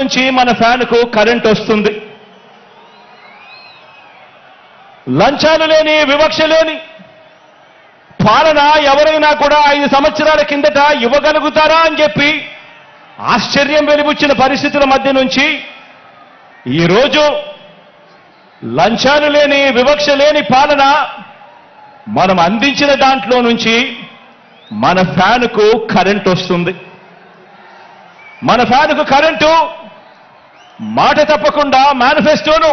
నుంచి మన ఫ్యాన్కు కరెంట్ వస్తుంది. లంచాలు లేని వివక్ష లేని పాలన ఎవరైనా కూడా ఐదు సంవత్సరాల కిందట ఇవ్వగలుగుతారా అని చెప్పి ఆశ్చర్యం వెలిబుచ్చిన పరిస్థితుల మధ్య నుంచి ఈరోజు లంచాలు లేని వివక్ష లేని పాలన మనం అందించిన దాంట్లో నుంచి మన ఫ్యాన్కు కరెంట్ వస్తుంది. మన ఫ్యాన్కు కరెంటు మాట తప్పకుండా మేనిఫెస్టోను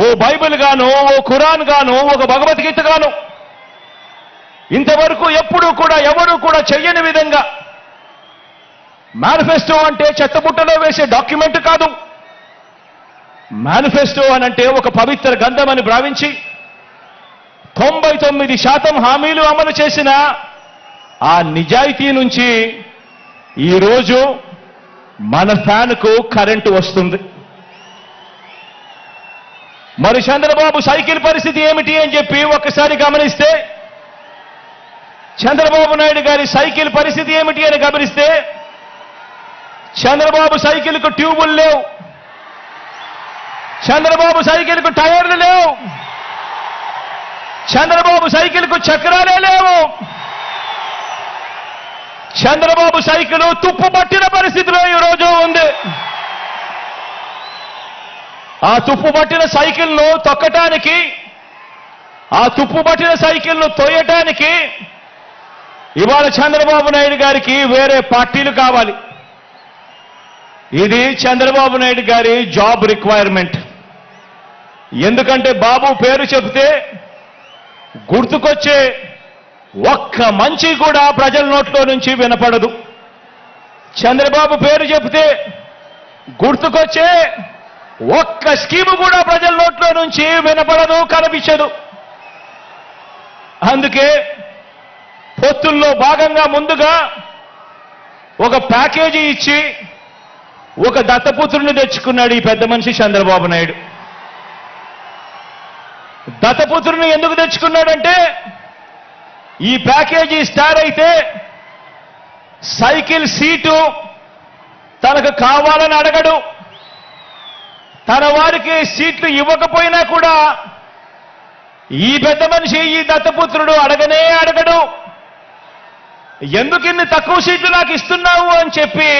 ఓ బైబిల్ గాను ఓ ఖురాన్ గాను ఒక భగవద్గీత గాను. ఇంతవరకు ఎప్పుడూ కూడా ఎవరు కూడా చెయ్యని విధంగా మేనిఫెస్టో అంటే చెత్తబుట్టలో వేసే డాక్యుమెంట్ కాదు. మేనిఫెస్టో అనంటే ఒక పవిత్ర గంధం అని భావించి తొంభై తొమ్మిది శాతం హామీలు అమలు చేసిన ఆ నిజాయితీ నుంచి ఈరోజు మన ఫ్యాన్కు కరెంటు వస్తుంది. మరి చంద్రబాబు సైకిల్ పరిస్థితి ఏమిటి అని చెప్పి ఒక్కసారి గమనిస్తే చంద్రబాబు నాయుడు గారి సైకిల్ పరిస్థితి ఏమిటి అని గమనిస్తే చంద్రబాబు సైకిల్కు ట్యూబులు లేవు. చంద్రబాబు సైకిల్కు టైర్లు లేవు. చంద్రబాబు సైకిల్కు చక్రాలే లేవు. చంద్రబాబు సైకిల్ తుప్పు పట్టిన పరిస్థితిలో ఈ రోజు ఉంది. ఆ తుప్పు పట్టిన సైకిల్ను తొక్కటానికి ఆ తుప్పు పట్టిన సైకిల్ను తోయటానికి ఇవాళ చంద్రబాబు నాయుడు గారికి వేరే పార్టీలు కావాలి. ఇది చంద్రబాబు నాయుడు గారి జాబ్ రిక్వైర్మెంట్. ఎందుకంటే బాబు పేరు చెబితే గుర్తుకొచ్చే ఒక్క మంచి కూడా ప్రజల నోట్లో నుంచి వినపడదు. చంద్రబాబు పేరు చెబితే గుర్తుకొచ్చే ఒక్క స్కీము కూడా ప్రజల నోట్లో నుంచి వినపడదు కనిపించదు. అందుకే పొత్తుల్లో భాగంగా ముందుగా ఒక ప్యాకేజీ ఇచ్చి ఒక దత్తపుత్రుని తెచ్చుకున్నాడు ఈ పెద్ద మనిషి చంద్రబాబు నాయుడు. దత్తపుత్రుని ఎందుకు తెచ్చుకున్నాడంటే ఈ ప్యాకేజీ స్టార్ అయితే సైకిల్ సీటు తనకు కావాలని అడగడు. తన వారికి సీట్లు ఇవ్వకపోయినా కూడా ఈ పెద్ద మనిషి ఈ దత్తపుత్రుడు అడగనే అడగడు. ఎందుకు ఇన్ని తక్కువ సీట్లు నాకు ఇస్తున్నావు అని చెప్పి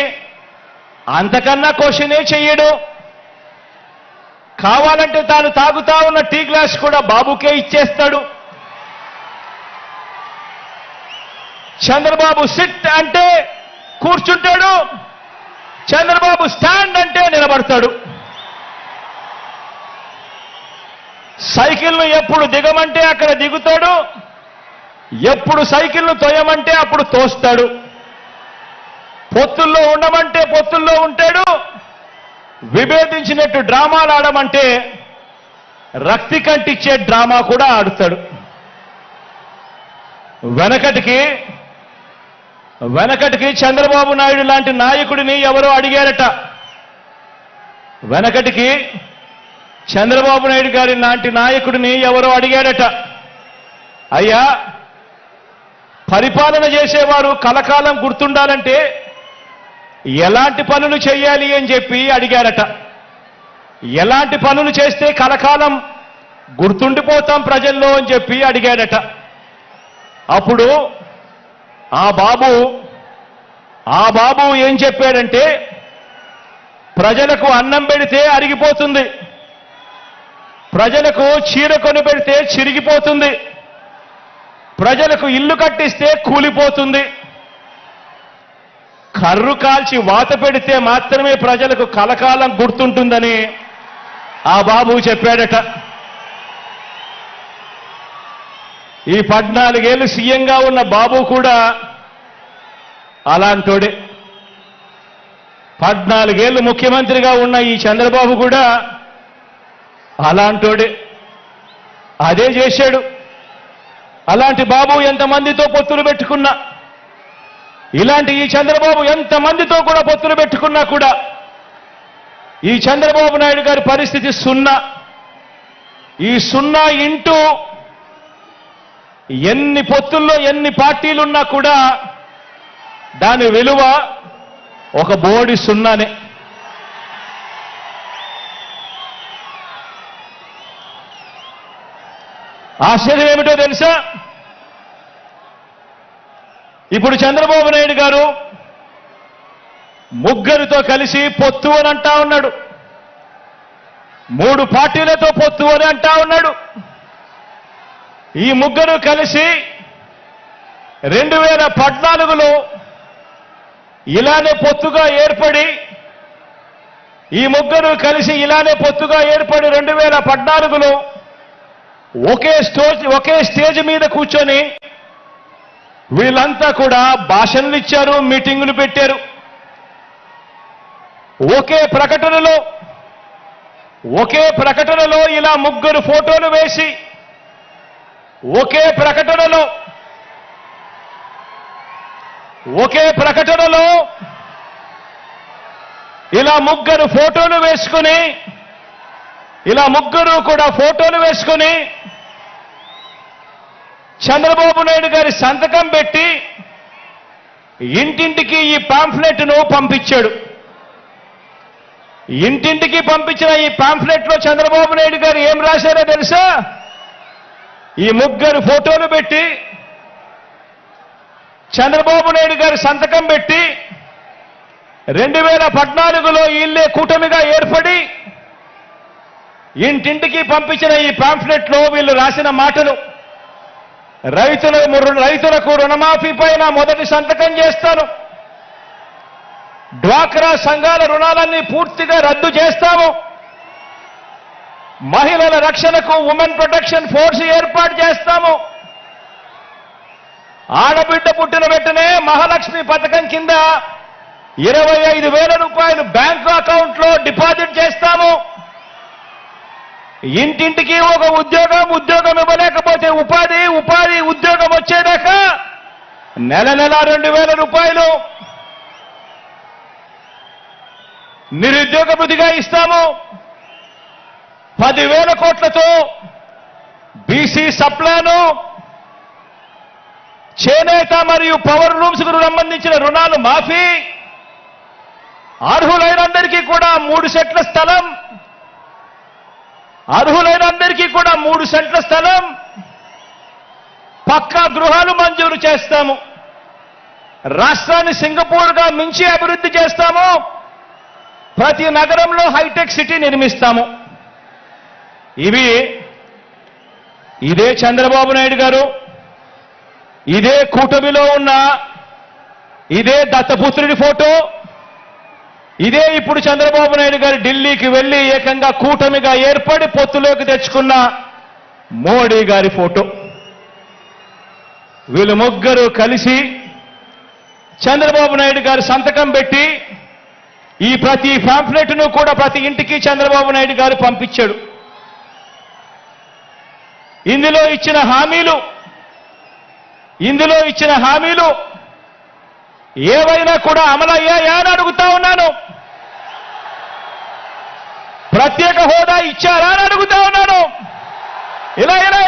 అంతకన్నా క్వశ్చనే చెయ్యడు. కావాలంటే తాను తాగుతా ఉన్న టీ గ్లాస్ కూడా బాబుకే ఇచ్చేస్తాడు. చంద్రబాబు సిట్ అంటే కూర్చుంటాడు చంద్రబాబు స్టాండ్ అంటే నిలబడతాడు. సైకిల్ను ఎప్పుడు దిగమంటే అక్కడ దిగుతాడు ఎప్పుడు సైకిల్ను తోయమంటే అప్పుడు తోస్తాడు. పొత్తుల్లో ఉండమంటే పొత్తుల్లో ఉంటాడు విభేదించినట్టు డ్రామాలు ఆడమంటే రక్తి కంటిచ్చే డ్రామా కూడా ఆడుతాడు. వెనకటికి వెనకటికి చంద్రబాబు నాయుడు లాంటి నాయకుడిని ఎవరో అడిగారట. వెనకటికి చంద్రబాబు నాయుడు గారి లాంటి నాయకుడిని ఎవరో అడిగాడట అయ్యా పరిపాలన చేసేవారు కలకాలం గుర్తుండాలంటే ఎలాంటి పనులు చేయాలి అని చెప్పి అడిగారట. ఎలాంటి పనులు చేస్తే కలకాలం గుర్తుండిపోతాం ప్రజల్లో అని చెప్పి అడిగాడట అప్పుడు ఆ బాబు ఆ బాబు ఏం చెప్పాడంటే ప్రజలకు అన్నం పెడితే అరిగిపోతుంది. ప్రజలకు చీర కొని పెడితే చిరిగిపోతుంది. ప్రజలకు ఇల్లు కట్టిస్తే కూలిపోతుంది. కర్రు కాల్చి వాత పెడితే మాత్రమే ప్రజలకు కలకాలం గుర్తుంటుందని ఆ బాబు చెప్పాడట. ఈ పద్నాలుగేళ్ళు సీఎంగా ఉన్న బాబు కూడా అలాంటోడే. పద్నాలుగేళ్ళు ముఖ్యమంత్రిగా ఉన్న ఈ చంద్రబాబు కూడా అలాంటోడే. అదే చేశాడు. అలాంటి బాబు ఎంతమందితో పొత్తులు పెట్టుకున్నా? ఇలాంటి ఈ చంద్రబాబు ఎంతమందితో కూడా పొత్తులు పెట్టుకున్నా కూడా? ఈ చంద్రబాబు నాయుడు గారి పరిస్థితి సున్నా. ఈ సున్నా ఇంటూ ఎన్ని పొత్తుల్లో ఎన్ని పార్టీలున్నా కూడా దాని విలువ ఒక బోడి సున్నానే. ఆశ్చర్యం ఏమిటో తెలుసా? ఇప్పుడు చంద్రబాబు నాయుడు గారు ముగ్గురితో కలిసి పొత్తు అని అంటా ఉన్నాడు. మూడు పార్టీలతో పొత్తు అని అంటా ఉన్నాడు. ఈ ముగ్గురు కలిసి రెండు వేల పద్నాలుగులో ఇలానే పొత్తుగా ఏర్పడి ఈ ముగ్గురు కలిసి ఇలానే పొత్తుగా ఏర్పడి రెండు వేల పద్నాలుగులో ఒకే స్టోజ్ ఒకే స్టేజ్ మీద కూర్చొని వీళ్ళంతా కూడా భాషణలు ఇచ్చారు మీటింగులు పెట్టారు. ఒకే ప్రకటనలో ఒకే ప్రకటనలో ఇలా ముగ్గురు ఫోటోలు వేసి ఒకే ప్రకటనలో ఒకే ప్రకటనలో ఇలా ముగ్గురు ఫోటోలు వేసుకుని ఇలా ముగ్గురు కూడా ఫోటోలు వేసుకుని చంద్రబాబు నాయుడు గారి సంతకం పెట్టి ఇంటింటికి ఈ పాంఫ్లెట్ను పంపించాడు. ఇంటింటికి పంపించిన ఈ పాంఫ్లెట్లో చంద్రబాబు నాయుడు గారు ఏం రాశారో తెలుసా? ఈ ముగ్గురు ఫోటోలు పెట్టి చంద్రబాబు నాయుడు గారి సంతకం పెట్టి రెండు వేల పద్నాలుగులో వీళ్ళే కూటమిగా ఏర్పడి ఇంటింటికి పంపించిన ఈ పాంఫ్లెట్లో వీళ్ళు రాసిన మాటలు రైతుల రైతులకు రుణమాఫీ పైన మొదటి సంతకం చేస్తాను. డ్వాక్రా సంఘాల రుణాలన్నీ పూర్తిగా రద్దు చేస్తాము. మహిళల రక్షణకు ఉమెన్ ప్రొటెక్షన్ ఫోర్స్ ఏర్పాటు చేస్తాము. ఆడబిడ్డ పుట్టిన వెంటనే మహాలక్ష్మి పథకం కింద ఇరవై ఐదు వేల రూపాయలు బ్యాంకు అకౌంట్లో డిపాజిట్ చేస్తాము. ఇంటింటికి ఒక ఉద్యోగం ఉద్యోగం ఇవ్వలేకపోతే ఉపాధి ఉపాధి ఉద్యోగం వచ్చేదాకా నెల నెల రెండు వేల రూపాయలు నిరుద్యోగ వృద్ధిగా ఇస్తాము. పదివేల కోట్లతో బీసీ సప్లాను చేనేత మరియు పవర్ లూమ్స్కు సంబంధించిన రుణాలు మాఫీ. అర్హులైనందరికీ కూడా మూడు సెట్ల స్థలం. అర్హులైనందరికీ కూడా మూడు సెంట్ల స్థలం. పక్కా గృహాలు మంజూరు చేస్తాము. రాష్ట్రాన్ని సింగపూర్గా మించి అభివృద్ధి చేస్తాము. ప్రతి నగరంలో హైటెక్ సిటీ నిర్మిస్తాము. ఇవి ఇదే చంద్రబాబు నాయుడు గారు ఇదే కూటమిలో ఉన్న ఇదే దత్తపుత్రుడి ఫోటో ఇదే ఇప్పుడు చంద్రబాబు నాయుడు గారు ఢిల్లీకి వెళ్ళి ఏకంగా కూటమిగా ఏర్పడి పొత్తులోకి తెచ్చుకున్న మోడీ గారి ఫోటో. వీళ్ళు ముగ్గురు కలిసి చంద్రబాబు నాయుడు గారు సంతకం పెట్టి ఈ ప్రతి పాంఫ్లెట్ను కూడా ప్రతి ఇంటికి చంద్రబాబు నాయుడు గారు పంపించాడు. ఇందులో ఇచ్చిన హామీలు ఇందులో ఇచ్చిన హామీలు ఏవైనా కూడా అమలయ్యాయా అని అడుగుతా ఉన్నాను. ప్రత్యేక హోదా ఇచ్చారా అని అడుగుతా ఉన్నాను. ఇలా ఇలా